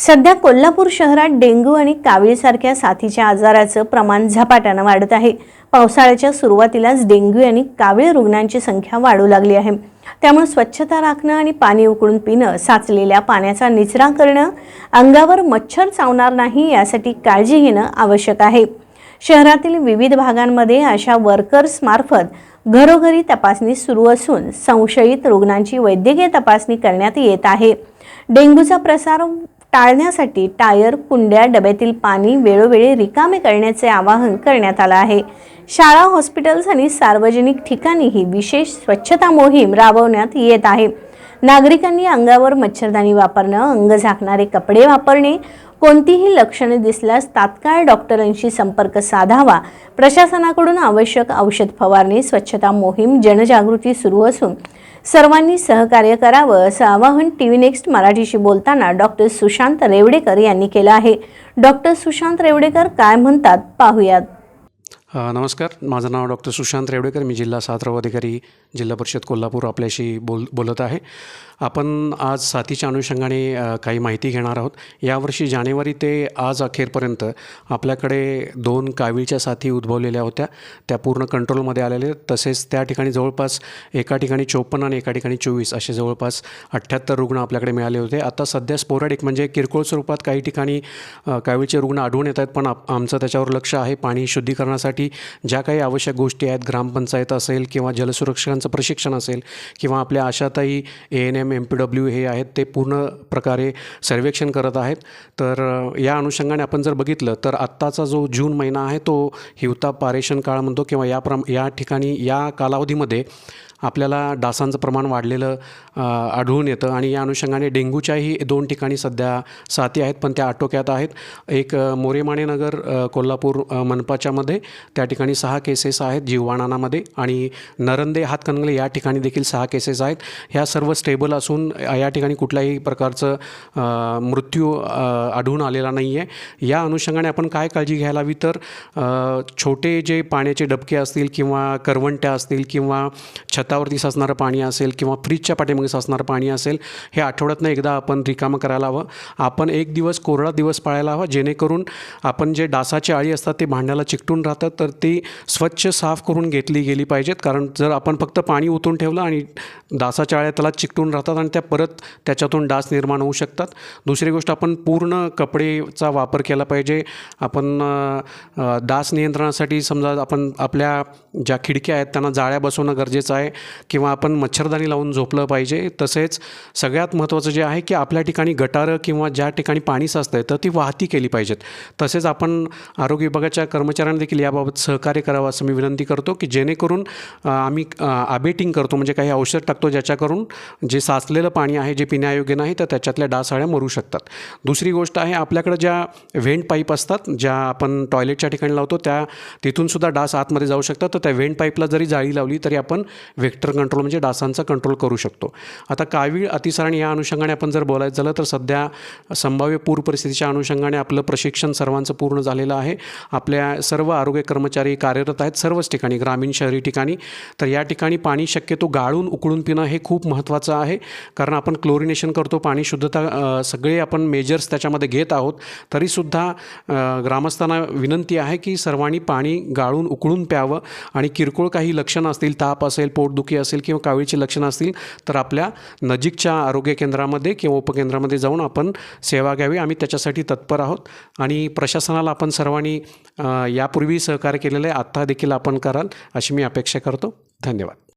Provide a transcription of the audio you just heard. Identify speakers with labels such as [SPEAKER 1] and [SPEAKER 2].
[SPEAKER 1] सध्या कोल्हापूर शहरात डेंग्यू आणि कावीळसारख्या साथीच्या आजाराचं प्रमाण झपाट्यानं वाढत आहे. पावसाळ्याच्या सुरुवातीलाच डेंग्यू आणि कावीळ रुग्णांची संख्या वाढू लागली आहे. त्यामुळे स्वच्छता राखणं आणि पाणी उकळून पिणं साचलेल्या पाण्याचा निचरा करणं अंगावर मच्छर चावणार नाही यासाठी काळजी घेणं आवश्यक आहे. शहरातील विविध भागांमध्ये अशा वर्कर्स मार्फत घरोघरी तपासणी सुरू असून संशयित रुग्णांची वैद्यकीय तपासणी करण्यात येत आहे. डेंग्यूचा प्रसार टाळण्यासाठी टायर कुंड्या डब्यातील पाणी वेळोवेळी रिकामे करण्याचे आवाहन करण्यात आलं आहे. शाळा हॉस्पिटल्स आणि सार्वजनिक ठिकाणीही विशेष स्वच्छता मोहीम राबवण्यात येत आहे. नागरिकांनी अंगावर मच्छरदाणी वापरणं अंग झाकणारे कपडे वापरणे कोणतीही लक्षणे दिसल्यास तात्काळ डॉक्टरांशी संपर्क साधावा. प्रशासनाकडून आवश्यक औषध फवारणी स्वच्छता मोहीम जनजागृती सुरू असून सर्वांनी सहकार्य करावं असं आवाहन टी व्ही नेक्स्ट मराठीशी बोलताना डॉक्टर सुशांत रेवडेकर यांनी केलं आहे. डॉक्टर सुशांत रेवडेकर काय म्हणतात? पाहूयात.
[SPEAKER 2] नमस्कार. माझं नाव डॉक्टर सुशांत रेवडेकर. मी जिल्हा साथराव अधिकारी जिल्हा परिषद कोल्हापूर आपल्याशी बोल बोलत आहे. आपण आज साथीच्या अनुषंगाने काही माहिती घेणार आहोत. यावर्षी जानेवारी ते आज अखेरपर्यंत आपल्याकडे दोन कावीळच्या साथी उद्भवलेल्या होत्या. त्या पूर्ण कंट्रोलमध्ये आलेल्या तसेच त्या ठिकाणी जवळपास एका ठिकाणी चोपन्न आणि एका ठिकाणी चोवीस असे जवळपास अठ्ठ्याहत्तर रुग्ण आपल्याकडे मिळाले होते. आता सध्या स्पोरॅडिक म्हणजे किरकोळ स्वरूपात काही ठिकाणी कावीळचे रुग्ण आढळून येत आहेत. पण आप आमचं त्याच्यावर लक्ष आहे. पाणी शुद्धीकरणासाठी ज्या काही आवश्यक गोष्टी आहेत ग्रामपंचायत असेल किंवा जलसुरक्षकांचं प्रशिक्षण असेल किंवा आपल्या आशाताई A N M M P W हे आहेत ते पूर्ण प्रकारे सर्वेक्षण करत आहेत. तर या अनुषंगाने आपण जर बघितलं तर आत्ताचा जो जून महिना आहे तो हिवताप पारेषण काळ म्हणतो किंवा या प्रम या ठिकाणी या कालावधीमध्ये आपल्याला डासांचं प्रमाण वाढलेलं आढळून येतं आणि या अनुषंगाने डेंग्यूच्याही दोन ठिकाणी सध्या साथी आहेत पण त्या आटोक्यात आहेत. एक अ, मोरेमाणे नगर कोल्हापूर मनपाच्यामध्ये त्या ठिकाणी सहा केसेस आहेत जीववाणानामध्ये आणि नरंदे हातकणंगले या ठिकाणी देखील सहा केसेस आहेत. ह्या सर्व स्टेबल असून या ठिकाणी कुठल्याही प्रकारचं मृत्यू आढळून आलेला नाही आहे या अनुषंगाने आपण काय काळजी घ्यायला हवी तर छोटे जे पाण्याचे डबके असतील किंवा करवंट्या असतील किंवा छत छतावरती साचणारं पाणी असेल किंवा फ्रीजच्या पाठीमागे साचणारं पाणी असेल हे आठवड्यातनं एकदा आपण रिकामं करायला हवं. आपण एक दिवस कोरडा दिवस पाळायला हवा जेणेकरून आपण जे डासाची आळी असतात ते भांड्याला चिकटून राहतात तर ती स्वच्छ साफ करून घेतली गेली पाहिजेत. कारण जर आपण फक्त पाणी ओतून ठेवलं आणि डासाच्या आळ्या त्याला चिकटून राहतात आणि त्या परत त्याच्यातून डास निर्माण होऊ शकतात. दुसरी गोष्ट आपण पूर्ण कपडेचा वापर केला पाहिजे. आपण डास नियंत्रणासाठी समजा आपण आपल्या ज्या खिडक्या आहेत त्यांना जाळ्या बसवणं गरजेचं आहे. किंवा आपण मच्छरदाणी लावून झोपलं पाहिजे. तसेच सगळ्यात महत्त्वाचं जे आहे की आपल्या ठिकाणी गटारं किंवा ज्या ठिकाणी पाणी साचतं आहे तर ती वाहती केली पाहिजेत. तसेच आपण आरोग्य विभागाच्या कर्मचाऱ्यांना देखील याबाबत सहकार्य करावं असं मी विनंती करतो की जेणेकरून आम्ही आबेटिंग करतो म्हणजे काही औषध टाकतो ज्याच्याकरून जे साचलेलं पाणी आहे जे पिण्यायोग्य नाही तर त्याच्यातल्या डासाळ्या मरू शकतात. दुसरी गोष्ट आहे आपल्याकडं ज्या व्हेंट पाईप असतात ज्या आपण टॉयलेटच्या ठिकाणी लावतो त्या तिथूनसुद्धा डास आतमध्ये जाऊ शकतात. तर त्या व्हेंट पाईपला जरी जाळी लावली तरी आपण व्हेक्टर कंट्रोल म्हणजे डासांचा कंट्रोल करू शकतो. आता कावीळ अतिसारण या अनुषंगाने आपण जर बोलायचं झालं तर सध्या संभाव्य पूर परिस्थितीच्या अनुषंगाने आपलं प्रशिक्षण सर्वांचं पूर्ण झालेलं आहे. आपल्या सर्व आरोग्य कर्मचारी कार्यरत आहेत सर्वच ठिकाणी ग्रामीण शहरी ठिकाणी. तर या ठिकाणी पाणी शक्यतो गाळून उकळून पिणं हे खूप महत्त्वाचं आहे. कारण आपण क्लोरिनेशन करतो पाणी शुद्धता सगळे आपण मेजर्स त्याच्यामध्ये घेत आहोत. तरीसुद्धा ग्रामस्थांना विनंती आहे की सर्वांनी पाणी गाळून उकळून प्यावं. आणि किरकोळ काही लक्षणं असतील ताप असेल पोट पोटदुखी असेल किंवा कावीळची लक्षणं असतील तर आपल्या नजीकच्या आरोग्य केंद्रामध्ये किंवा उपकेंद्रामध्ये जाऊन आपण सेवा घ्यावी. आम्ही त्याच्यासाठी तत्पर आहोत आणि प्रशासनाला आपण सर्वांनी यापूर्वी सहकार्य केलेलं आहे. आत्ता देखील आपण कराल अशी मी अपेक्षा करतो. धन्यवाद.